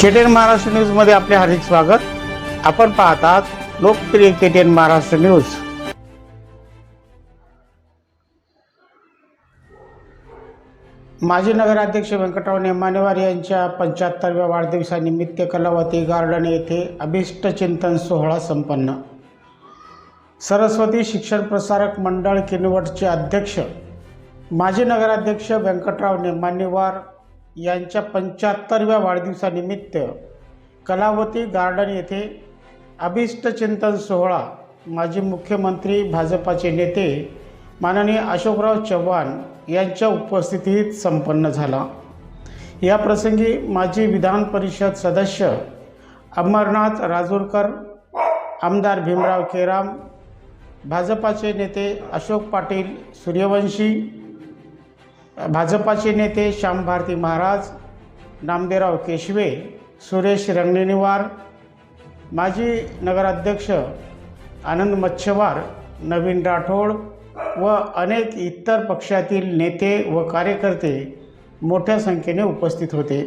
KTN Maharashtra न्यूजमध्ये आपले हार्दिक स्वागत. आपण पाहतात लोकप्रिय केटीएन महाराष्ट्र न्यूज माजी नगराध्यक्ष व्यंकटराव नेमानेवार यांच्या पंच्याहत्तरव्या वाढदिवसानिमित्त कलावती गार्डन येथे अभिष्ट चिंतन सोहळा संपन्न. सरस्वती शिक्षण प्रसारक मंडळ किनवटचे अध्यक्ष माजी नगराध्यक्ष व्यंकटराव नेमानेवार यांच्या पंच्याहत्तरव्या वाढदिवसानिमित्त कलावती गार्डन येथे अभिष्टचिंतन सोहळा माजी मुख्यमंत्री भाजपाचे नेते माननीय अशोकराव चव्हाण यांच्या उपस्थितीत संपन्न झाला. या प्रसंगी माजी विधान परिषद सदस्य अमरनाथ राजूरकर आमदार भीमराव केराम भाजपाचे नेते अशोक पाटील सूर्यवंशी भाजपाचे नेते श्याम भारती महाराज नामदेवराव केशवे सुरेश रंगणेनिवार माजी नगराध्यक्ष आनंद मच्छवार नवीन राठोड व अनेक इतर पक्षातील नेते व कार्यकर्ते मोठ्या संख्येने उपस्थित होते.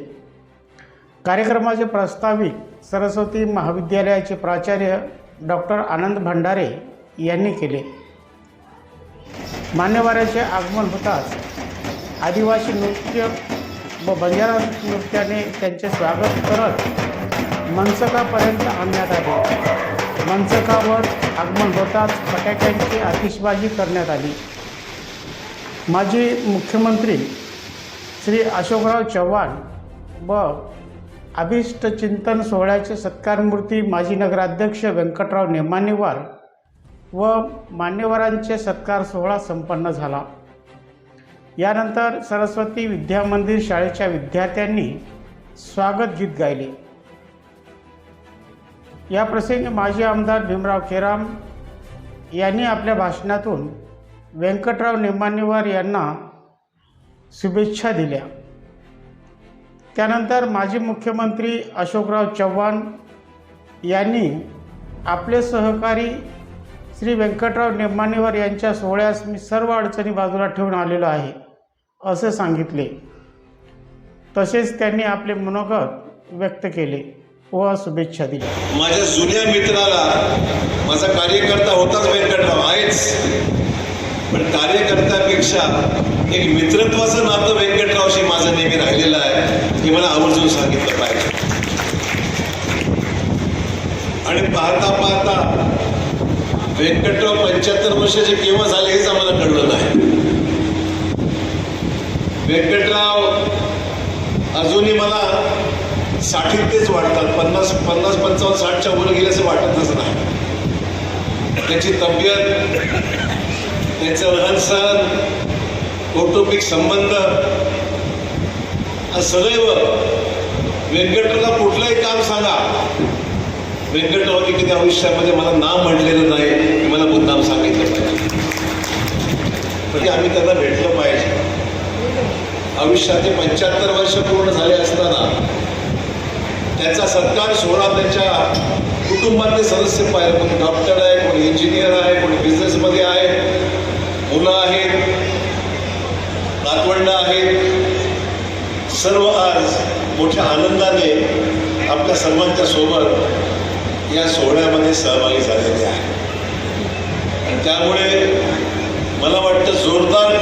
कार्यक्रमाचे प्रास्ताविक सरस्वती महाविद्यालयाचे प्राचार्य डॉक्टर आनंद भंडारे यांनी केले. मान्यवराचे आगमन होताच आदिवासी नृत्य व बंजारा नृत्याने त्यांचे स्वागत करत मनसकापर्यंत आणण्यात आले. मनसकावर आगमन होताच फटाक्यांची आतिषबाजी करण्यात आली. माजी मुख्यमंत्री श्री अशोकराव चव्हाण व अभिष्ट चिंतन सोहळ्याचे सत्कारमूर्ती माजी नगराध्यक्ष व्यंकटराव नेमानेवार व मान्यवरांचे सत्कार सोहळा संपन्न झाला. यानंतर सरस्वती विद्या मंदिर शाळेच्या विद्यार्थ्यांनी स्वागत गीत गायले. या प्रसंगी माजी आमदार भीमराव खेराम यांनी आपल्या भाषणातून व्यंकटराव निंबाणीवार यांना शुभेच्छा दिल्या. त्यानंतर माजी मुख्यमंत्री अशोकराव चव्हाण यांनी आपले सहकारी श्री व्यंकटराव निंबाणीवार यांच्या सोहळ्यास मी सर्व अडचणी बाजूला ठेवून आलेलो आहे. असे सांगितले. तसेच त्यांनी आपले मनोगत व्यक्त केले व शुभेच्छा दिल्या. माझ्या जुन्या मित्राला माझा कार्यकर्ता होताच व्यंकटराव आहेच. पण कार्यकर्त्यापेक्षा एक मित्रत्वाचं नातं व्यंकटरावशी माझं नेहमी राहिलेलं आहे हे मला आवर्जून सांगितलं पाहिजे. आणि पाहता पाहता व्यंकटराव पंच्याहत्तर वर्षाचे केव्हा झाले हेच आम्हाला कळलं नाही. व्यंकटराव अजूनही मला साठीतेच वाटतात. पन्नास पन्नास पंचावन्न साठच्या वर गेल्याचं वाटतच नाही. त्याची तब्येत त्याचं रहनसहन कौटुंबिक संबंध हा सदैव व्यंकटला कुठलंही काम सांगा. व्यंकटरावनी किती आयुष्यामध्ये मला नाव म्हटलेलं नाही मला मुद्दाम सांगितलं पाहिजे. आम्ही त्यांना भेटलं पाहिजे. आयुष्याचे पंच्याहत्तर वर्ष पूर्ण झाले असताना त्याचा सत्कार सोहळा त्यांच्या कुटुंबातले सदस्य पाहिजे कोणी डॉक्टर आहे कोणी इंजिनियर आहे कोणी बिझनेसमध्ये आहे मुलं आहेत नातवंड आहेत. सर्व आज मोठ्या आनंदाने आपल्या सर्वांच्या सोबत या सोहळ्यामध्ये सहभागी झालेले आहे. आणि त्यामुळे मला वाटतं जोरदार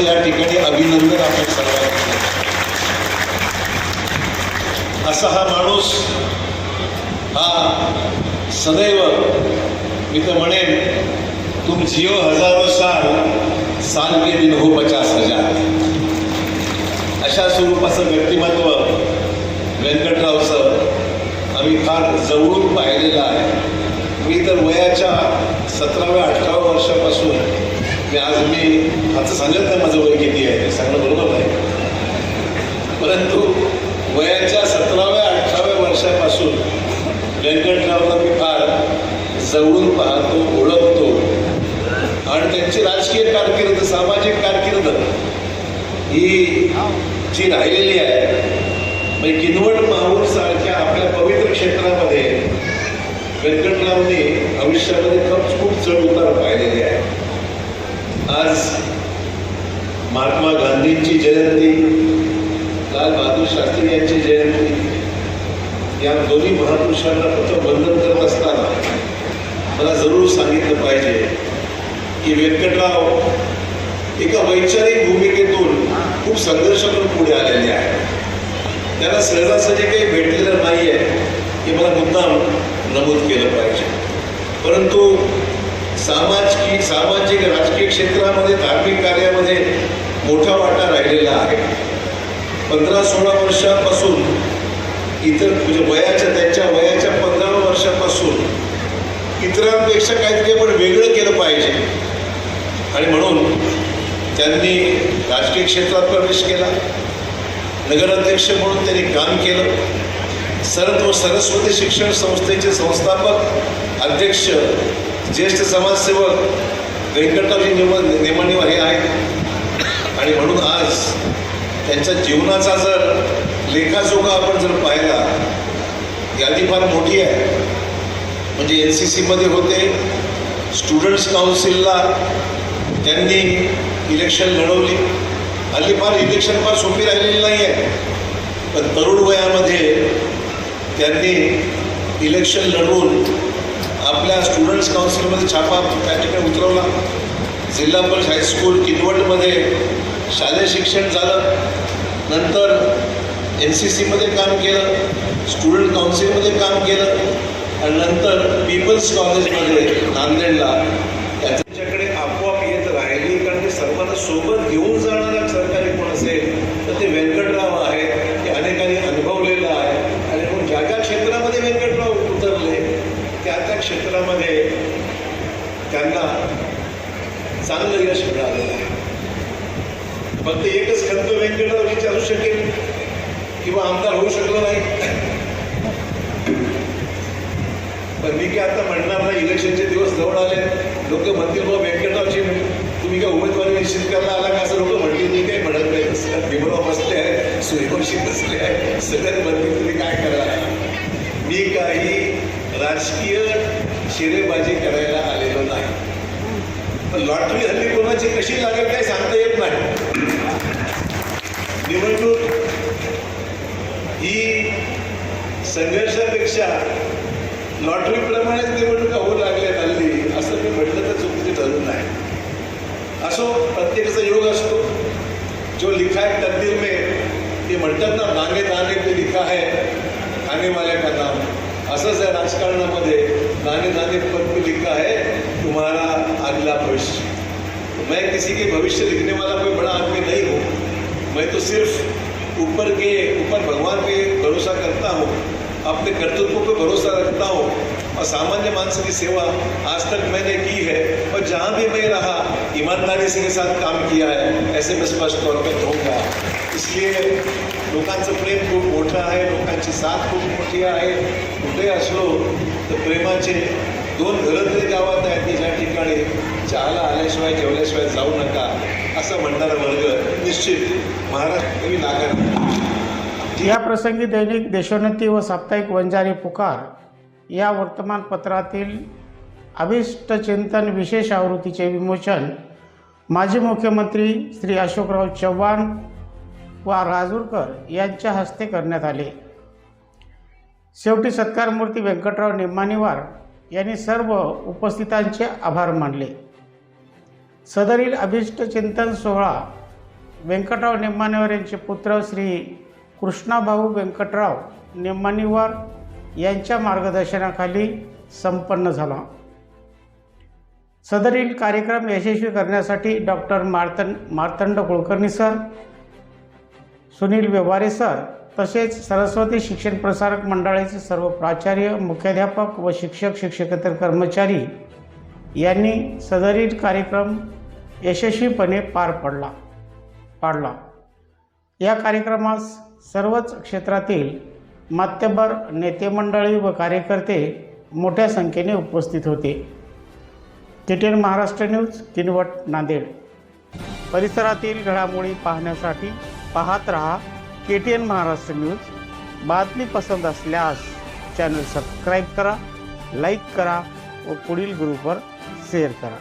व्यंकटरावचं या ठिकाणी अभिनंदन आपण सर्वांनी असा हा माणूस हा सदैव मी तर म्हणेन तुम जिओ हजारो साल साल के दिन हो पचास हजार. अशा स्वरूपाचं व्यक्तिमत्व व्यंकटरावचं आम्ही फार जवळून पाहिलेलं आहे. मी तर वयाच्या सतराव्या अठराव्या वर्षापासून मी आज मी आता सांगत नाही माझं वय किती आहे? ते सांगणं बरोबर नाही. परंतु वयाच्या सतराव्या अठराव्या वर्षापासून व्यंकटरावला मी फार जवळून पाहतो ओळखतो. आणि त्यांची राजकीय कारकीर्द सामाजिक कारकीर्द ही जी राहिलेली आहे म्हणजे किनवट माहूर सारख्या आपल्या पवित्र क्षेत्रामध्ये व्यंकटरावने आयुष्यामध्ये खूप खूप चढ उतार पाहिलेले आहे. आज महात्मा गांधींची जयंती लाल बहादूर शास्त्री यांची जयंती या दोन्ही महापुरुषांना फक्त वंदन करत असताना मला जरूर सांगितलं पाहिजे की व्यंकटराव एका वैचारिक भूमिकेतून खूप संघर्ष करून पुढे आलेले आहे त्याला सहजासहजी काही भेटलेलं नाही आहे हे मला मुद्दाम नमूद केलं पाहिजे. परंतु सामाजिक सामाजिक राजकीय क्षेत्रामध्ये धार्मिक कार्यामध्ये मोठा वाटा राहिलेला आहे. पंधरा सोळा वर्षापासून इतर म्हणजे वयाच्या त्यांच्या वयाच्या पंधरा वर्षापासून इतरांपेक्षा काहीतरी आपण वेगळं केलं पाहिजे. आणि म्हणून त्यांनी राजकीय क्षेत्रात प्रवेश केला. नगराध्यक्ष म्हणून त्यांनी काम केलं. सरत्व सरस्वती शिक्षण संस्थेचे संस्थापक अध्यक्ष ज्येष्ठ समाजसेवक व्यंकटरावजी निम नेमाणीवर हे आहेत. आणि म्हणून आज त्यांच्या जीवनाचा जर लेखाजोखा आपण जर पाहिला यादी फार मोठी आहे. म्हणजे एन सी सीमध्ये होते. स्टुडंट्स काउन्सिलला त्यांनी इलेक्शन लढवली. हल्ली फार इलेक्शन फार सोपी राहिलेली नाही आहे पण तरुण वयामध्ये त्यांनी इलेक्शन लढवून आपल्या स्टुडंट्स काउन्सिलमध्ये छापा त्या ठिकाणी उतरवला. जिल्हा परिषद हायस्कूल किनवटमध्ये शालेय शिक्षण झालं. नंतर एन सी सीमध्ये काम केलं. स्टुडंट काउन्सिलमध्ये काम केलं. आणि नंतर पीपल्स कॉलेजमध्ये नांदेडला त्यांच्याकडे आपोआप येत राहिली कारण ते सर्वांना सोबत घेऊन जाणारा सरकारी कोण असेल तर ते व्यंकटराव आहेत ते अनेकांनी अनुभवलेलं आहे आणि म्हणून ज्या ज्या क्षेत्रामध्ये व्यंकटराव उतरले त्या त्या क्षेत्रामध्ये त्यांना चांगलं यश मिळालेलं आहे. फक्त एकच खंत व्यंकटरावजीची विचारू शकेल किंवा आमदार होऊ शकलो नाही. पण मी काय आता म्हणणार नाही इलेक्शनचे दिवस जवळ आले लोक म्हणतील बाबा व्यंकटरावची तुम्ही काय उमेदवारी निश्चित करायला आला का? असं लोक म्हणतील मी काही म्हणत नाही तसं भीमराव बसले आहे सूर्यवंशी बसले आहे सगळ्यात म्हणतील तुम्ही काय करा मी काही राजकीय शिरेबाजी करायला आलेलो नाही. पण लॉटरी हल्ली कोणाची कशी लागेल काही सांगता येत नाही. निवडणूक ही संघर्षापेक्षा लॉटरीप्रमाणेच निवडणुका होऊ लागल्या हल्ली असं मी म्हटलं तर चुकीचं ठरत नाही. असो प्रत्येकाचा योग असतो. जो लिखा है तकदीर में ते म्हणतात ना नाणे दाणे पे लिखा है खाने वाले का नाम? असंच आहे राजकारणामध्ये. नाणे दाणे पद लिखा है, तुम्हारा अगला भविष्य. मैं किसी के भविष्य लिखने वाला कोई बड़ा आदमी नहीं हूँ। मैं तो सिर्फ़ ऊपर के, ऊपर भगवान पे भरोसा करता हूँ। अपने कर्तव्यों पे भरोसा रखता हूँ। और सामान्य मानस की सेवा आज तक मैंने की है। और जहाँ भी मैं रहा, ईमानदारी से के साथ काम किया है, ऐसे मैं स्पष्ट तौर पर कहूँगा। इसलिए लोकांचं प्रेम खूप मोठं आहे लोकांची साथ खूप मोठी आहे. कुठे असलो तर प्रेमाचे दोन घरं तरी गावात आहेत की ज्या ठिकाणी चहाला आल्याशिवाय जेवल्याशिवाय जाऊ नका असं म्हणणारा वर्ग निश्चित महाराष्ट्र मी नाकार या प्रसंगी दैनिक देशोन्नती व साप्ताहिक वंजारी पुकार या वर्तमानपत्रातील अभिष्ट चिंतन विशेष आवृत्तीचे विमोचन माजी मुख्यमंत्री श्री अशोकराव चव्हाण वा राजूरकर यांच्या हस्ते करण्यात आले. शेवटी सत्कारमूर्ती व्यंकटराव निम्मानीवार यांनी सर्व उपस्थितांचे आभार मानले. सदरील अभिष्ट चिंतन सोहळा व्यंकटराव निम्मानीवार यांचे पुत्र श्री कृष्णाभाऊ व्यंकटराव निम्मानीवार यांच्या मार्गदर्शनाखाली संपन्न झाला. सदरील कार्यक्रम यशस्वी करण्यासाठी डॉक्टर मार्तन मार्तंड कुलकर्णी सर सुनील व्यवहारे सर तसेच सरस्वती शिक्षण प्रसारक मंडळाचे सर्व प्राचार्य मुख्याध्यापक व शिक्षक शिक्षकेतर कर्मचारी यांनी सदरील कार्यक्रम यशस्वीपणे पार पडला पाडला. या कार्यक्रमास सर्वच क्षेत्रातील मात्यबर नेते मंडळी व कार्यकर्ते मोठ्या संख्येने उपस्थित होते. K Maharashtra news Kinwat Nanded. परिसरातील घडामोडी पाहण्यासाठी पाहत रहा K T N Maharashtra news. बातमी पसंत असल्यास चॅनल सबस्क्राईब करा लाईक करा व पुढील ग्रुपवर शेअर करा.